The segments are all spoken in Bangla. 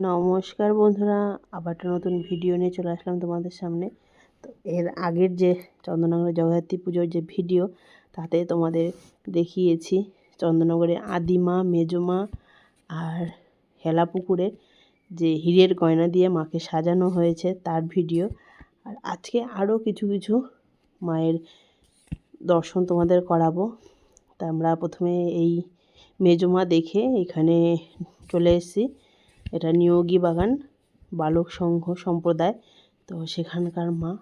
নমস্কার বন্ধুরা, আবার একটা নতুন ভিডিও নিয়ে চলে আসলাম তোমাদের সামনে। তো এর আগের যে চন্দ্রনগরের জগদ্ধাত্রী পুজোর যে ভিডিও তাতে তোমাদের দেখিয়েছি চন্দননগরের আদিমা, মেজমা আর হেলা পুকুরের যে হীরের গয়না দিয়ে মাকে সাজানো হয়েছে তার ভিডিও আর আজকে আরও কিছু কিছু মায়ের দর্শন তোমাদের করাবো। তা আমরা প্রথমে এই মেজমা দেখে এখানে চলে এসেছি। এটা নিয়োগী বাগান, বালক সংঘ সম্প্রদায়। তো সেখানকার মা,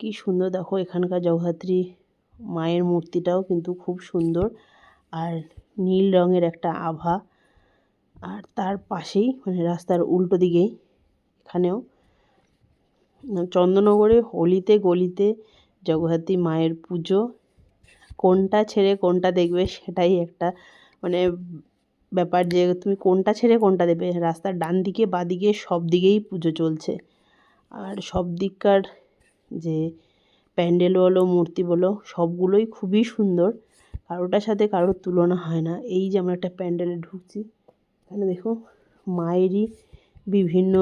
কি সুন্দর। দেখো, এখানকার জগদ্ধাত্রী মায়ের মূর্তিটাও কিন্তু খুব সুন্দর। আর নীল রঙের একটা আভা। আর তার পাশেই মানে রাস্তার উল্টো দিকেই, এখানেও, চন্দননগরে হলিতে গলিতে জগদ্ধাত্রী মায়ের পুজো। কোনটা ছেড়ে কোনটা দেখবে সেটাই একটা মানে ব্যাপার যে, তুমি কোনটা ছেড়ে কোনটা দেবে? রাস্তার ডান দিকে বা দিকে সব দিকেই পুজো চলছে। আর সব দিককার যে, প্যান্ডেল বলো, মূর্তি বলো, সবগুলোই খুবই সুন্দর। কারোটার সাথে কারোর তুলনা হয় না। এই যে আমরা একটা প্যান্ডেলে ঢুকছি, এখানে দেখো মায়েরই বিভিন্ন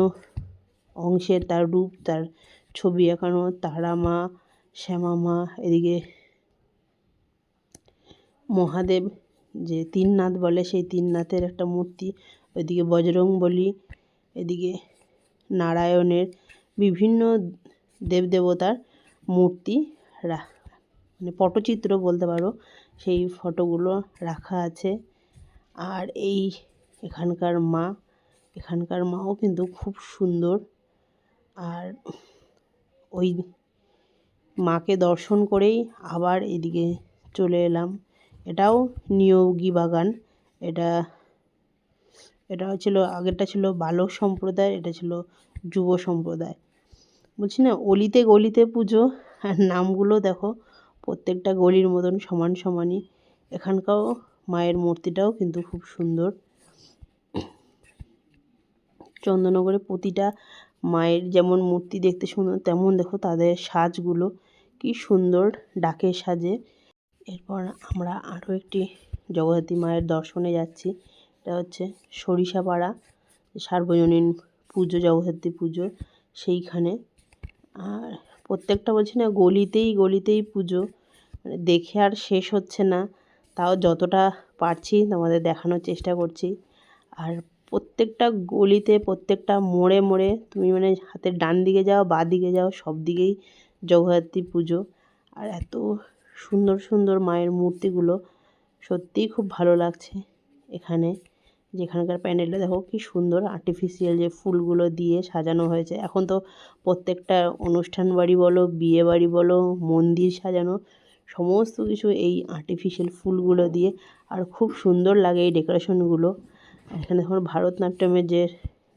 অংশের, তার রূপ, তার ছবি এখানো তারা মা, শ্যামা মা, এদিকে মহাদেব যে তিন নাথ বলে, সেই তিন নাথের একটা মূর্তি। ওইদিকে বজরং বলি, এদিকে নারায়ণের বিভিন্ন দেবদেবতার মূর্তি মানে পটচিত্র বলতে পারো, সেই ফটোগুলো রাখা আছে। আর এই এখানকার মা, এখানকার মাও কিন্তু খুব সুন্দর। আর ওই মাকে দর্শন করেই আবার এদিকে চলে এলাম। এটাও নিয়োগী বাগান। এটা এটা হচ্ছিল আগেরটা ছিল বালক সম্প্রদায়, এটা ছিল যুব সম্প্রদায়। বলছি না, অলিতে গলিতে পুজো, আর নামগুলো দেখো, প্রত্যেকটা গলির মতন সমান সমানই। এখানকার মায়ের মূর্তিটাও কিন্তু খুব সুন্দর। চন্দননগরে প্রতিটা মায়ের যেমন মূর্তি দেখতে সুন্দর, তেমন দেখো তাদের সাজগুলো। কি সুন্দর ডাকে সাজে। এরপর আমরা আরও একটি জগদ্ধাত্রী মায়ের দর্শনে যাচ্ছি। এটা হচ্ছে সরিষাপাড়া, সার্বজনীন পুজো, জগদ্ধাত্রী পুজো সেইখানে। আর প্রত্যেকটা বলছি না, গলিতেই গলিতেই পুজো। মানে দেখে আর শেষ হচ্ছে না, তাও যতটা পারছি তোমাদের দেখানোর চেষ্টা করছি। আর প্রত্যেকটা গলিতে, প্রত্যেকটা মোড়ে মোড়ে তুমি মানে হাতের ডান দিকে যাও, বা দিকে যাও, সব দিকেই জগদ্ধাত্রী পুজো। আর এত সুন্দর সুন্দর মায়ের মূর্তিগুলো সত্যিই খুব ভালো লাগছে এখানে। যেখানকার প্যান্ডেলটা দেখো কি সুন্দর আর্টিফিশিয়াল যে ফুলগুলো দিয়ে সাজানো হয়েছে। এখন তো প্রত্যেকটা অনুষ্ঠান বাড়ি বলো, বিয়ে বাড়ি বলো, মন্দির সাজানো, সমস্ত কিছু এই আর্টিফিশিয়াল ফুলগুলো দিয়ে আর খুব সুন্দর লাগে এই ডেকোরেশনগুলো এখানে দেখুন ভারতনাট্যমের যে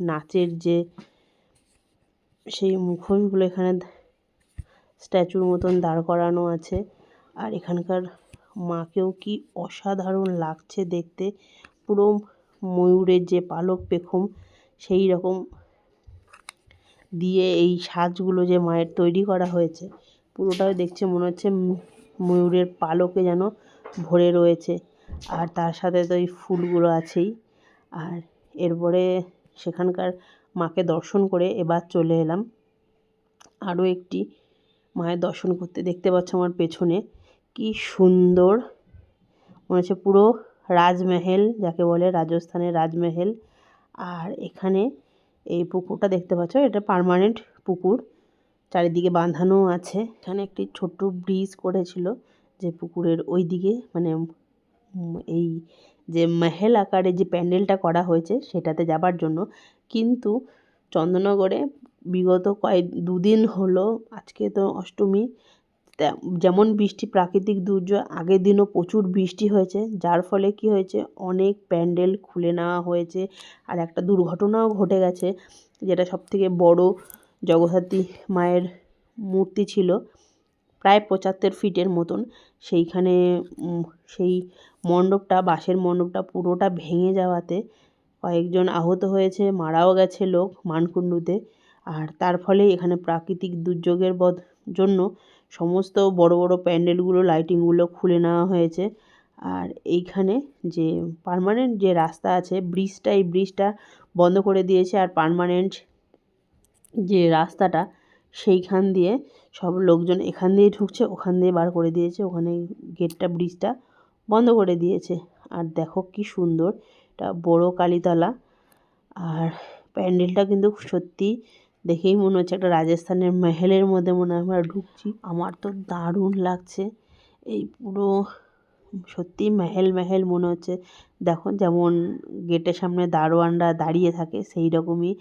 নাচের যে সেই মুখোশগুলো এখানে স্ট্যাচুর মতন দাঁড় করানো আছে। আর এখানকার মাকেও কি অসাধারণ লাগছে দেখতে। পুরো ময়ূরের যে পালক পেখম, সেই রকম দিয়ে এই সাজগুলো যে মায়ের তৈরি করা হয়েছে, পুরোটাই দেখছে মনে হচ্ছে ময়ূরের পালকে যেন ভরে রয়েছে। আর তার সাথে তো এই ফুলগুলো আছেই। আর এরপরে সেখানকার মাকে দর্শন করে এবার চলে এলাম। আরও একটি মায়ের দর্শন করতে দেখতে পাচ্ছ আমার পেছনে। কি সুন্দর। মনে হচ্ছে পুরো রাজমহল, যাকে বলে রাজস্থানের রাজমহল। আর এখানে এই পুকুরটা দেখতে পাচ্ছ, এটা পারমানেন্ট পুকুর। চারিদিকে বাঁধানো আছে। এখানে একটি ছোট্ট ব্রিজ করেছিল যে পুকুরের ওই দিকে মানে এই যে মহল আকারে যে প্যান্ডেলটা করা হয়েছে, সেটাতে যাবার জন্য। কিন্তু চন্দননগরে বিগত কয়েক, দুদিন হলো, আজকে তো অষ্টমী যেমন বৃষ্টি প্রাকৃতিক দুর্যোগ, আগের দিনও প্রচুর বৃষ্টি হয়েছে, যার ফলে কি হয়েছে? অনেক প্যান্ডেল খুলে নেওয়া হয়েছে আর একটা দুর্ঘটনাও ঘটে গেছে যেটা সবথেকে বড় জগদ্ধাত্রী মায়ের মূর্তি ছিল, প্রায় পঁচাত্তর ফিটের মতন। সেইখানে সেই মণ্ডপটা, বাঁশের মণ্ডপটা পুরোটা ভেঙে যাওয়াতে কয়েকজন আহত হয়েছে, মারাও গেছে লোক মানকুণ্ডুতে। আর তার ফলে এখানে প্রাকৃতিক দুর্যোগের জন্য সমস্ত বড় বড় প্যান্ডেলগুলো, লাইটিংগুলো খুলে নেওয়া হয়েছে। আর এইখানে যে পার্মানেন্ট যে রাস্তা আছে, ব্রিজটা, এই ব্রিজটা বন্ধ করে দিয়েছে। আর পার্মানেন্ট যে রাস্তাটা, সেইখান দিয়ে সব লোকজন এখান দিয়ে ঢুকছে, ওখান দিয়ে বার করে দিয়েছে। ওখানে গেটটা, ব্রিজটা বন্ধ করে দিয়েছে। আর দেখো কি সুন্দর, এটা বড় কালীতলা। আর প্যান্ডেলটা কিন্তু সত্যি দেখেই মনে হচ্ছে একটা রাজস্থানের মেহেলের মধ্যে মনে হয় আমরা ঢুকছি। আমার তো দারুণ লাগছে। এই পুরো সত্যি মেহেল মেহেল মনে হচ্ছে। দেখো যেমন গেটের সামনে দারোয়ানরা দাঁড়িয়ে থাকে, সেই রকমই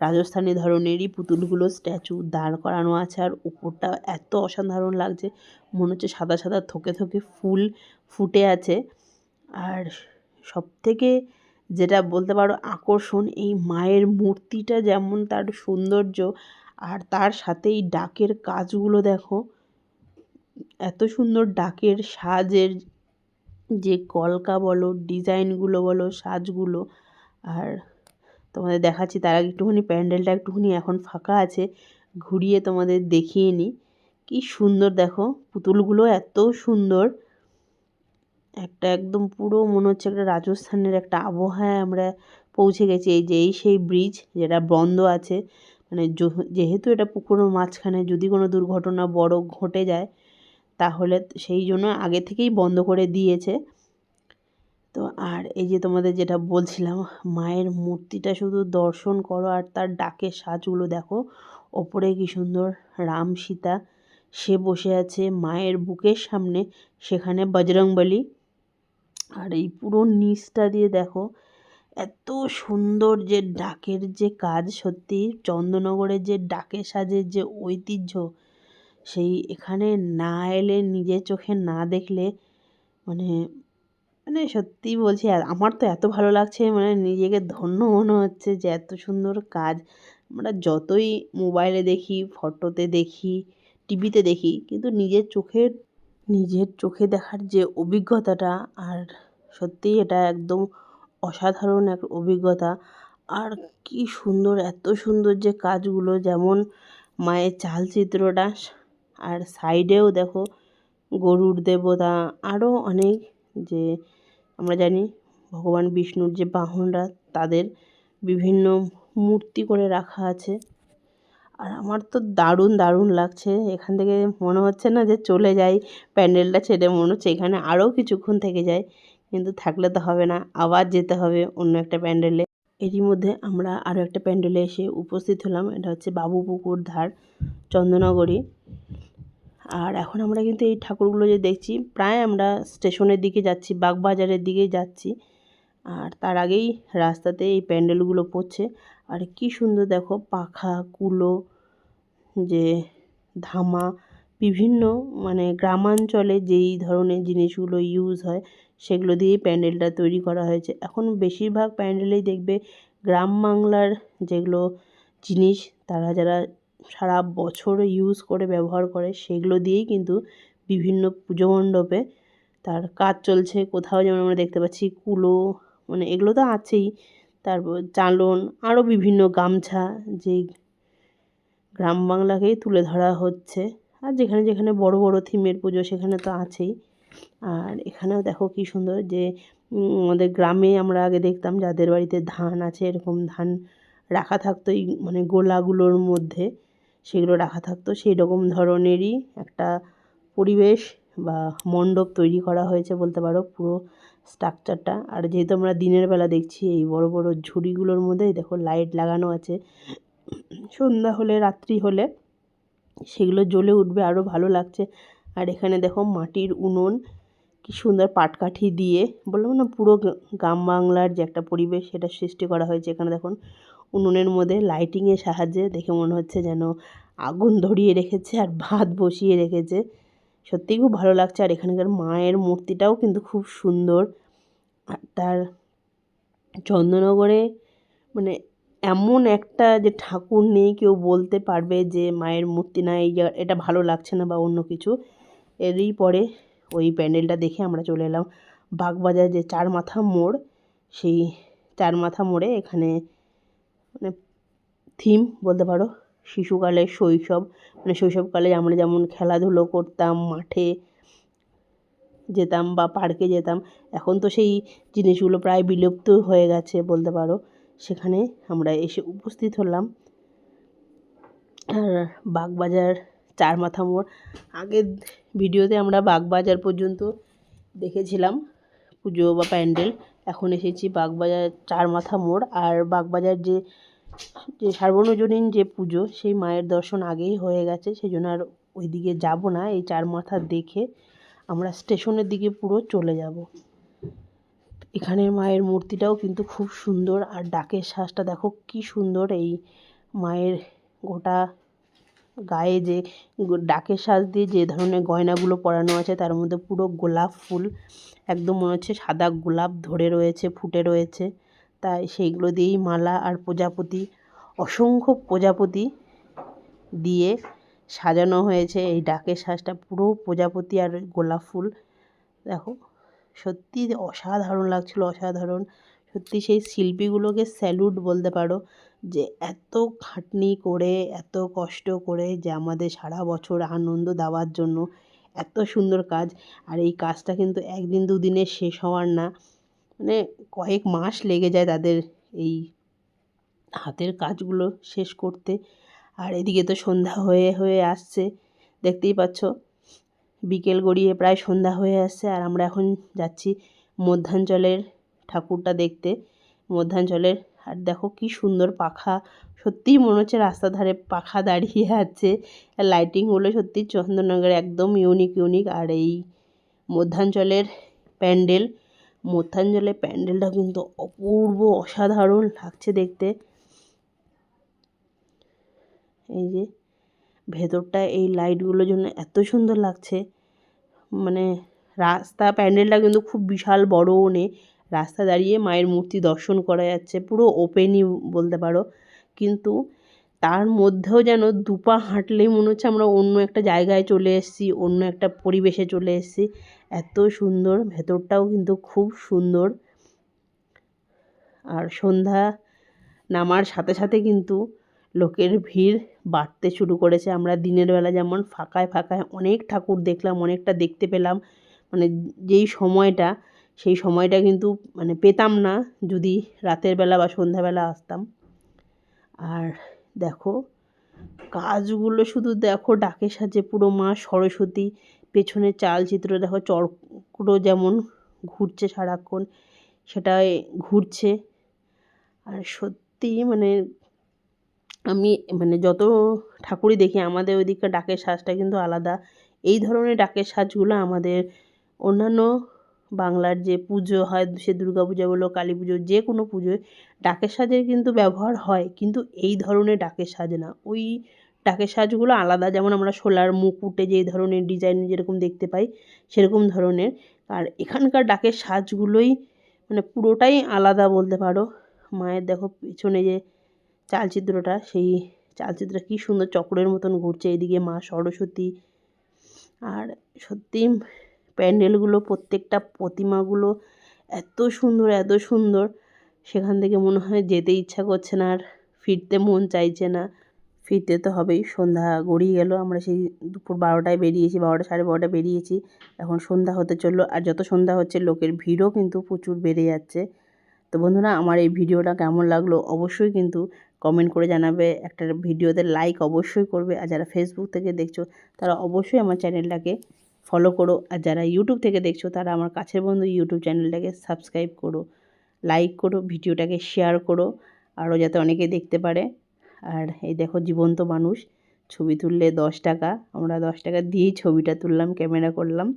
রাজস্থানী ধরনেরই পুতুলগুলো, স্ট্যাচু দাঁড় করানো আছে আর উপরটা এত অসাধারণ লাগছে। মনে হচ্ছে সাদা সাদা থোকে থোকে ফুল ফুটে আছে। আর সব থেকে যেটা বলতে পারো আকর্ষণ, এই মায়ের মূর্তিটা যেমন তার সৌন্দর্য আর তার সাথে এই ডাকের কাজগুলো দেখো, এত সুন্দর ডাকের সাজের যে কলকা বলো, ডিজাইনগুলো বলো, সাজগুলো আর তোমাদের দেখাচ্ছি, তার আগে একটুখানি প্যান্ডেলটা একটুখানি এখন ফাঁকা আছে, ঘুরিয়ে তোমাদের দেখিয়ে নিই। কী সুন্দর দেখো, পুতুলগুলো এত সুন্দর। একটা একদম পুরো মনে হচ্ছে একটা রাজস্থানের একটা আবহাওয়ায় আমরা পৌঁছে গেছি। এই যে এই সেই ব্রিজ যেটা বন্ধ আছে মানে যেহেতু এটা পুকুরের মাঝখানে যদি কোনো দুর্ঘটনা বড় ঘটে যায়, তাহলে সেই জন্য আগে থেকেই বন্ধ করে দিয়েছে। তো আর এই যে তোমাদের যেটা বলছিলাম, মায়ের মূর্তিটা শুধু দর্শন করো আর তার ডাকের সাজগুলো দেখো। ওপরে কি সুন্দর রাম সীতা, সে বসে আছে মায়ের বুকের সামনে, সেখানে বজরংবলী আর এই পুরো নিচটা দিয়ে দেখো, এত সুন্দর যে ডাকের যে কাজ সত্যি, চন্দননগরের যে ডাকের সাজের যে ঐতিহ্য, সেই এখানে না এলে নিজের চোখে না দেখলে মানে মানে সত্যিই বলছি আমার তো এত ভালো লাগছে মানে নিজেকে ধন্য মনে হচ্ছে যে এত সুন্দর কাজ। আমরা যতই মোবাইলে দেখি, ফটোতে দেখি, টিভিতে দেখি, কিন্তু নিজের চোখের নিজের চোখে দেখার যে অভিজ্ঞতাটা, আর সত্যিই এটা একদম অসাধারণ এক অভিজ্ঞতা। আর কি সুন্দর, এত সুন্দর যে কাজগুলো, যেমন মায়ের চালচিত্রটা, আর সাইডেও দেখো গরুর দেবতা আরও অনেক যে আমরা জানি ভগবান বিষ্ণুর যে বাহনরা, তাদের বিভিন্ন মূর্তি করে রাখা আছে। আর আমার তো দারুণ দারুণ লাগছে। এখান থেকে মনে হচ্ছে না যে চলে যাই। প্যান্ডেলটা ছেড়ে মনে হচ্ছে এখানে আরও কিছুক্ষণ থেকে যায় কিন্তু থাকলে তো হবে না। আবার যেতে হবে অন্য একটা প্যান্ডেলে। এরই মধ্যে আমরা আরও একটা প্যান্ডেলে এসে উপস্থিত হলাম। এটা হচ্ছে বাবু পুকুর ধার চন্দ্রনগরী আর এখন আমরা কিন্তু এই ঠাকুরগুলো যে দেখছি, প্রায় আমরা স্টেশনের দিকে যাচ্ছি, বাগবাজারের দিকেই যাচ্ছি। আর তার আগেই রাস্তাতে এই প্যান্ডেলগুলো পড়ছে। আর কি সুন্দর দেখো, পাখা, কুলো, যে ধামা, বিভিন্ন মানে গ্রামাঞ্চলে যেই ধরনের জিনিসগুলো ইউজ হয়, সেগুলো দিয়েই প্যান্ডেলটা তৈরি করা হয়েছে। এখন বেশিরভাগ প্যান্ডেলেই দেখবে গ্রাম বাংলার যেগুলো জিনিস, তারা যারা সারা বছর ইউজ করে, ব্যবহার করে, সেগুলো দিয়েই কিন্তু বিভিন্ন পুজো মণ্ডপে তার কাজ চলছে। কোথাও যেমন আমরা দেখতে পাচ্ছি কুলো মানে এগুলো তো আছেই। তারপর চালন আরও বিভিন্ন গামছা যেই গ্রাম বাংলাকেই তুলে ধরা হচ্ছে। আর যেখানে যেখানে বড় বড় থিমের পুজো সেখানে তো আছেই। আর এখানেও দেখো কি সুন্দর যে আমাদের গ্রামে আমরা আগে দেখতাম যাদের বাড়িতে ধান আছে এরকম ধান রাখা থাকতো এই মানে গোলাগুলোর মধ্যে, সেগুলো রাখা থাকতো। সেই রকম ধরনেরই একটা পরিবেশ বা মণ্ডপ তৈরি করা হয়েছে বলতে পারো পুরো স্ট্রাকচারটা আর যেহেতু আমরা দিনের বেলা দেখছি এই বড় বড় ঝুড়িগুলোর মধ্যে দেখো লাইট লাগানো আছে। সন্ধ্যা হলে, রাত্রি হলে সেগুলো জ্বলে উঠবে আরও ভালো লাগছে। আর এখানে দেখো মাটির উনুন, কি সুন্দর পাটকাঠি দিয়ে, বললাম না পুরো গ্রাম বাংলার যে একটা পরিবেশ সেটা সৃষ্টি করা হয়েছে এখানে দেখুন। উনুনের মধ্যে লাইটিংয়ের সাহায্যে দেখে মনে হচ্ছে যেন আগুন ধরিয়ে রেখেছে আর ভাত বসিয়ে রেখেছে। সত্যিই খুব ভালো লাগছে। আর এখানকার মায়ের মূর্তিটাও কিন্তু খুব সুন্দর। তার চন্দ্রনগরে মানে এমন একটা যে ঠাকুর নেই কেউ বলতে পারবে যে মায়ের মূর্তি না, এই এটা ভালো লাগছে না বা অন্য কিছু। এরই পরে ওই প্যান্ডেলটা দেখে আমরা চলে এলাম বাগবাজার যে চার মাথা মোড়। সেই চার মাথা মোড়ে এখানে মানে থিম বলতে পারো শিশুকালের শৈশব মানে শৈশবকালে আমরা যেমন খেলাধুলো করতাম, মাঠে যেতাম বা পার্কে যেতাম, এখন তো সেই জিনিসগুলো প্রায় বিলুপ্ত হয়ে গেছে বলতে পারো। সেখানে আমরা এসে উপস্থিত হলাম। আর বাগবাজার চার মাথা মোড়, আগের ভিডিওতে আমরা বাগবাজার পর্যন্ত দেখেছিলাম, পুজো বা প্যান্ডেল। এখন এসেছি বাগবাজার চার মাথা মোড়, আর বাগবাজার যে যে সার্বজনীন যে পুজো, সেই মায়ের দর্শন আগেই হয়ে গেছে সেই জন্য আর ওইদিকে যাব না, এই চার মাথা দেখে আমরা স্টেশনের দিকে পুরো চলে যাব। এখানের মায়ের মূর্তিটাও কিন্তু খুব সুন্দর, আর ডাকের শ্বাসটা দেখো কি সুন্দর, এই মায়ের গোটা গায়ে যে ডাকের শ্বাস দিয়ে যে ধরনের গয়নাগুলো পরানো আছে, তার মধ্যে পুরো গোলাপ ফুল, একদম মনে হচ্ছে সাদা গোলাপ ধরে রয়েছে, ফুটে রয়েছে। তাই সেইগুলো দিয়েই মালা আর প্রজাপতি, অসংখ্য প্রজাপতি দিয়ে সাজানো হয়েছে। এই ডাকের শ্বাসটা পুরো প্রজাপতি আর গোলাপ ফুল। দেখো, সত্যি অসাধারণ লাগছিল, অসাধারণ। সত্যি সেই শিল্পীগুলোকে স্যালুট বলতে পারো যে এত খাটনি করে, এত কষ্ট করে যে আমাদের সারা বছর আনন্দ দেওয়ার জন্য এত সুন্দর কাজ। আর এই কাজটা কিন্তু একদিন দুদিনে শেষ হওয়ার না। মানে কয়েক মাস লেগে যায় তাদের এই হাতের কাজগুলো শেষ করতে। আর এদিকে তো সন্ধ্যা হয়ে হয়ে আসছে, দেখতেই পাচ্ছ। বিকেল গড়িয়ে প্রায় সন্ধ্যা হয়ে আসছে আর আমরা এখন যাচ্ছি মধ্যাঞ্চলের ঠাকুরটা দেখতে। মধ্যাঞ্চলের, আর দেখো কি সুন্দর পাখা। সত্যিই মনে হচ্ছে রাস্তার ধারে পাখা দাঁড়িয়ে আছে। লাইটিংগুলো সত্যি চন্দননগরে একদম ইউনিক ইউনিক আর এই মধ্যাঞ্চলের প্যান্ডেল মধ্যাঞ্চলের প্যান্ডেলটা কিন্তু অপূর্ব অসাধারণ লাগছে দেখতে। এই যে ভেতরটা, এই লাইটগুলোর জন্য এত সুন্দর লাগছে। মানে রাস্তা, প্যান্ডেলটা কিন্তু খুব বিশাল বড়ও নেই রাস্তা দাঁড়িয়ে মায়ের মূর্তি দর্শন করা যাচ্ছে, পুরো ওপেনই বলতে পারো। কিন্তু তার মধ্যেও যেন দুপা হাঁটলেই মনে হচ্ছে আমরা অন্য একটা জায়গায় চলে এসেছি, অন্য একটা পরিবেশে চলে এসেছি। এত সুন্দর, ভেতরটাও কিন্তু খুব সুন্দর। আর সন্ধ্যা নামার সাথে সাথে কিন্তু লোকের ভিড় বাড়তে শুরু করেছে। আমরা দিনের বেলা যেমন ফাঁকায় ফাঁকায় অনেক ঠাকুর দেখলাম, অনেকটা দেখতে পেলাম। মানে যেই সময়টা, সেই সময়টা কিন্তু মানে পেতাম না যদি রাতের বেলা বা সন্ধ্যাবেলা আসতাম। আর দেখো, কাজগুলো শুধু দেখো ডাকে সাজে পুরো মা সরস্বতী পেছনে চালচিত্র দেখো চক্র যেমন ঘুরছে সারাক্ষণ, সেটাই ঘুরছে। আর সত্যি মানে আমি মানে যত ঠাকুরই দেখি, আমাদের ওইদিককার ডাকের সাজটা কিন্তু আলাদা। এই ধরনের ডাকের সাজগুলো আমাদের অন্যান্য বাংলার যে পুজো হয়, সে দুর্গা পূজা বলো, কালী পুজো, যে কোনো পুজোয় ডাকের সাজের কিন্তু ব্যবহার হয়, কিন্তু এই ধরনের ডাকের সাজ না। ওই ডাকের সাজগুলো আলাদা। যেমন আমরা সোলার, মুকুটে যে ধরনের ডিজাইন যেরকম দেখতে পাই, সেরকম ধরনের। আর এখানকার ডাকের সাজগুলোই মানে পুরোটাই আলাদা বলতে পারো। মায়ের দেখো পিছনে যে চালচিত্রটা, সেই চালচিত্রটা কী সুন্দর চক্রের মতন ঘুরছে। এদিকে মা সরস্বতী। আর সত্যি প্যান্ডেলগুলো, প্রত্যেকটা প্রতিমাগুলো এত সুন্দর এত সুন্দর। সেখান থেকে মনে হয় যেতে ইচ্ছা করছে না আর ফিরতে মন চাইছে না। ফিরতে তো হবেই। সন্ধ্যা গড়িয়ে গেল, আমরা সেই দুপুর বারোটায় বেরিয়েছি, বারোটা সাড়ে বারোটায় বেরিয়েছি। এখন সন্ধ্যা হতে চলল, আর যত সন্ধ্যা হচ্ছে, লোকের ভিড়ও কিন্তু প্রচুর বেড়ে যাচ্ছে। তো বন্ধুরা, আমার এই ভিডিওটা কেমন লাগল অবশ্যই কিন্তু কমেন্ট করে জানাবে। একটা ভিডিওতে লাইক অবশ্যই করবে, আর যারা ফেসবুক থেকে দেখছ, তারা অবশ্যই আমার চ্যানেলটাকে ফলো করো। আর যারা ইউটিউব থেকে দেখছ, তারা আমার কাছের বন্ধু ইউটিউব চ্যানেলটাকে সাবস্ক্রাইব করো লাইক করো, ভিডিওটাকে শেয়ার করো, আরও যাতে অনেকে দেখতে পারে। আর এই দেখো জীবন্ত মানুষ, ছবি তুললে দশ টাকা। আমরা দশ টাকা দিয়েই ছবিটা তুললাম, ক্যামেরা করলাম।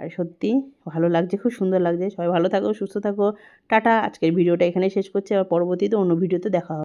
আর সত্যি ভালো লাগছে, খুব সুন্দর লাগছে। সবাই ভালো থাকো, সুস্থ থাকো। টাটা, আজকের ভিডিওটা এখানে শেষ করছি। আবার পরবর্তীতে অন্য ভিডিওতে দেখা হবে।